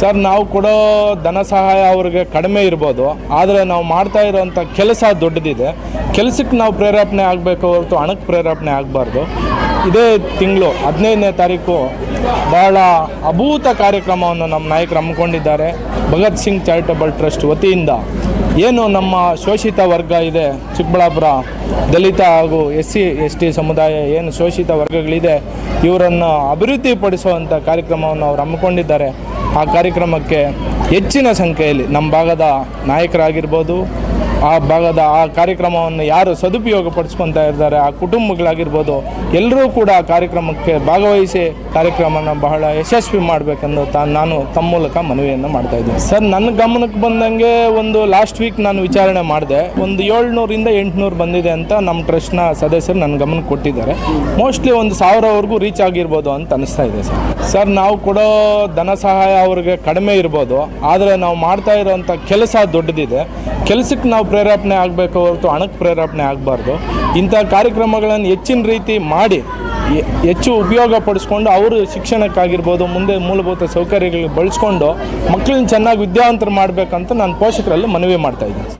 Sir, ನಾವು ಕೊಡೋ ಧನ ಸಹಾಯ ಅವ್ರಿಗೆ ಕಡಿಮೆ ಇರ್ಬೋದು, ಆದರೆ ನಾವು ಮಾಡ್ತಾ ಇರೋವಂಥ ಕೆಲಸ ದೊಡ್ಡದಿದೆ. ಕೆಲಸಕ್ಕೆ ನಾವು ಪ್ರೇರೇಪಣೆ ಆಗಬೇಕು ಹೊರತು ಹಣಕ್ಕೆ ಪ್ರೇರೇಪಣೆ ಆಗಬಾರ್ದು. ಇದೇ ತಿಂಗಳು ಹದಿನೈದನೇ ತಾರೀಕು ಬಹಳ ಅಭೂತ ಕಾರ್ಯಕ್ರಮವನ್ನು ನಮ್ಮ ನಾಯಕರು ಹಮ್ಮಿಕೊಂಡಿದ್ದಾರೆ. ಭಗತ್ ಸಿಂಗ್ ಚಾರಿಟಬಲ್ ಟ್ರಸ್ಟ್ ವತಿಯಿಂದ. ಏನು ನಮ್ಮ ಶೋಷಿತ ವರ್ಗ ಇದೆ, ಚಿಕ್ಕಬಳ್ಳಾಪುರ, ದಲಿತ ಹಾಗೂ ಎಸ್ ಸಿ ಎಸ್ ಟಿ ಸಮುದಾಯ, ಏನು ಶೋಷಿತ ವರ್ಗಗಳಿದೆ, ಇವರನ್ನು ಅಭಿವೃದ್ಧಿಪಡಿಸುವಂಥ ಕಾರ್ಯಕ್ರಮವನ್ನು ಅವರು ಹಮ್ಮಿಕೊಂಡಿದ್ದಾರೆ. ಆ ಕಾರ್ಯಕ್ರಮಕ್ಕೆ ಹೆಚ್ಚಿನ ಸಂಖ್ಯೆಯಲ್ಲಿ ನಮ್ಮ ಭಾಗದ ನಾಯಕರಾಗಿರ್ಬೋದು ಆ ಭಾಗದ ಆ ಕಾರ್ಯಕ್ರಮವನ್ನು ಯಾರು ಸದುಪಯೋಗ ಪಡಿಸ್ಕೊತಾ ಇದ್ದಾರೆ ಆ ಕುಟುಂಬಗಳಾಗಿರ್ಬೋದು ಎಲ್ಲರೂ ಕೂಡ ಆ ಕಾರ್ಯಕ್ರಮಕ್ಕೆ ಭಾಗವಹಿಸಿ ಕಾರ್ಯಕ್ರಮನ ಬಹಳ ಯಶಸ್ವಿ ಮಾಡಬೇಕೆಂದು ತಾ, ನಾನು ತಮ್ಮ ಮೂಲಕ ಮನವಿಯನ್ನು ಮಾಡ್ತಾ ಇದ್ದೀನಿ. ಸರ್, ನನ್ನ ಗಮನಕ್ಕೆ ಬಂದಂಗೆ ಒಂದು ಲಾಸ್ಟ್ ವೀಕ್ ನಾನು ವಿಚಾರಣೆ ಮಾಡಿದೆ. ಒಂದು ಏಳ್ನೂರಿಂದ ಎಂಟುನೂರು ಬಂದಿದೆ ಅಂತ ನಮ್ಮ ಟ್ರಸ್ಟ್ನ ಸದಸ್ಯರು ನನ್ನ ಗಮನಕ್ಕೆ ಕೊಟ್ಟಿದ್ದಾರೆ. ಮೋಸ್ಟ್ಲಿ ಒಂದು ಸಾವಿರವರೆಗೂ ರೀಚ್ ಆಗಿರ್ಬೋದು ಅಂತ ಅನಿಸ್ತಾ ಇದೆ ಸರ್. ಸರ್, ನಾವು ಕೊಡೋ ಧನ ಸಹಾಯ ಅವ್ರಿಗೆ ಕಡಿಮೆ ಇರ್ಬೋದು, ಆದರೆ ನಾವು ಮಾಡ್ತಾ ಇರೋವಂಥ ಕೆಲಸ ದೊಡ್ಡದಿದೆ. ಕೆಲಸಕ್ಕೆ ನಾವು ಪ್ರೇರೇಪಣೆ ಆಗಬೇಕು ಹೊರತು ಹಣಕ್ಕೆ ಪ್ರೇರೇಪಣೆ ಆಗಬಾರ್ದು. ಇಂಥ ಕಾರ್ಯಕ್ರಮಗಳನ್ನು ಹೆಚ್ಚಿನ ರೀತಿ ಮಾಡಿ ಹೆಚ್ಚು ಉಪಯೋಗ ಪಡಿಸ್ಕೊಂಡು ಅವರು ಶಿಕ್ಷಣಕ್ಕಾಗಿರ್ಬೋದು, ಮುಂದೆ ಮೂಲಭೂತ ಸೌಕರ್ಯಗಳಿಗೆ ಬಳಸ್ಕೊಂಡು ಮಕ್ಕಳನ್ನ ಚೆನ್ನಾಗಿ ವಿದ್ಯಾವಂತರು ಮಾಡಬೇಕಂತ ನಾನು ಪೋಷಕರಲ್ಲಿ ಮನವಿ ಮಾಡ್ತಾ ಇದ್ದೀನಿ.